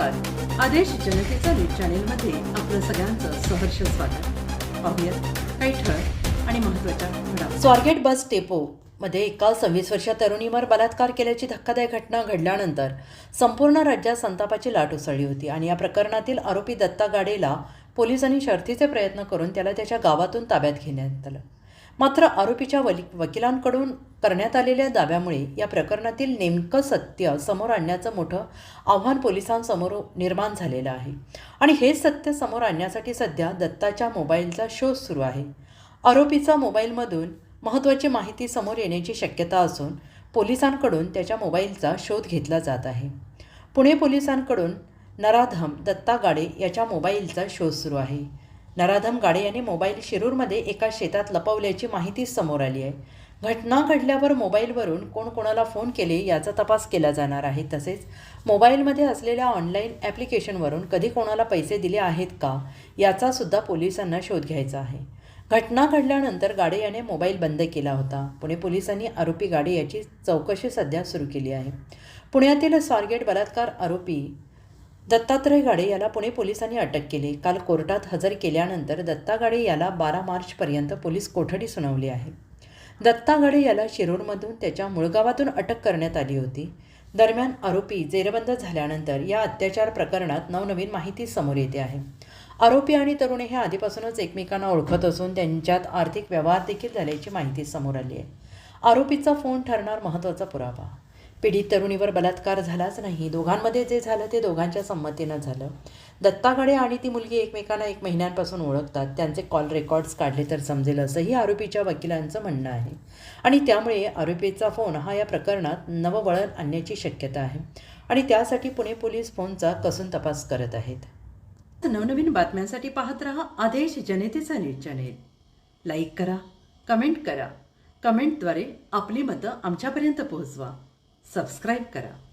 आदेश जनतेचा न्यूज चॅनेलमध्ये आपलं सगळ्यांचं सहर्ष स्वागत. पाहूयात काही ठळक आणि महत्त्वाच्या स्वारगेट बस डेपो मध्ये एका सव्वीस वर्षीय तरुणीवर बलात्कार केल्याची धक्कादायक घटना घडल्यानंतर संपूर्ण राज्यात संतापाची लाट उसळली होती आणि या प्रकरणातील आरोपी दत्ता गाडेला पोलिसांनी शर्थीचे प्रयत्न करून त्याला त्याच्या गावातून ताब्यात घेण्यात आलं. मात्र आरोपीच्या वली वकिलांकडून करण्यात आलेल्या दाव्यामुळे या प्रकरणातील नेमकं सत्य समोर आणण्याचं मोठं आव्हान पोलिसांसमोर निर्माण झालेलं आहे. आणि हे सत्य समोर आणण्यासाठी सध्या दत्ताच्या मोबाईलचा शोध सुरू आहे. आरोपीचा मोबाईलमधून महत्त्वाची माहिती समोर येण्याची शक्यता असून पोलिसांकडून त्याच्या मोबाईलचा शोध घेतला जात आहे. पुणे पोलिसांकडून नराधम दत्ता गाडे याच्या मोबाईलचा शोध सुरू आहे. नराधम गाडे यांनी मोबाईल शिरूरमध्ये एका शेतात लपवल्याची माहिती समोर आली आहे. घटना घडल्यावर मोबाईलवरून कोण कोणाला फोन केले याचा तपास केला जाणार आहे. तसेच मोबाईलमध्ये असलेल्या ऑनलाईन ॲप्लिकेशनवरून कधी कोणाला पैसे दिले आहेत का याचासुद्धा पोलिसांना शोध घ्यायचा आहे. घटना घडल्यानंतर गाडे याने मोबाईल बंद केला होता. पुणे पोलिसांनी आरोपी गाडे याची चौकशी सध्या सुरू केली आहे. पुण्यातील स्वारगेट बलात्कार आरोपी दत्तात्रय गाडे याला पुणे पोलिसांनी अटक केली. काल कोर्टात हजर केल्यानंतर दत्ता गाडे याला बारा मार्चपर्यंत पोलीस कोठडी सुनावली आहे. दत्ता गाडे याला शिरूरमधून त्याच्या मुळगावातून अटक करण्यात आली होती. दरम्यान आरोपी जेरबंद झाल्यानंतर या अत्याचार प्रकरणात नवनवीन माहिती समोर येते आहे. आरोपी आणि तरुणी हे आधीपासूनच एकमेकांना ओळखत असून त्यांच्यात आर्थिक व्यवहार देखील झाल्याची माहिती समोर आली आहे. आरोपीचा फोन ठरणार महत्त्वाचा पुरावा. पीडित तरुणीवर बलात्कार झालाच नाही. दोघांमध्ये जे झालं ते दोघांच्या संमतीनं झालं. दत्ताकडे आणि ती मुलगी एकमेकांना एक महिन्यांपासून ओळखतात. त्यांचे कॉल रेकॉर्ड्स काढले तर समजेल असंही आरोपीच्या वकिलांचं म्हणणं आहे. आणि त्यामुळे आरोपीचा फोन हा या प्रकरणात नववळण आणण्याची शक्यता आहे. आणि त्यासाठी पुणे पोलीस फोनचा कसून तपास करत आहेत. नवनवीन बातम्यांसाठी पाहत रहा आदेश जनतेचा न्यूज चॅनेल. लाईक करा कमेंट करा. कमेंटद्वारे आपली मतं आमच्यापर्यंत पोहोचवा. सबस्क्राईब करा.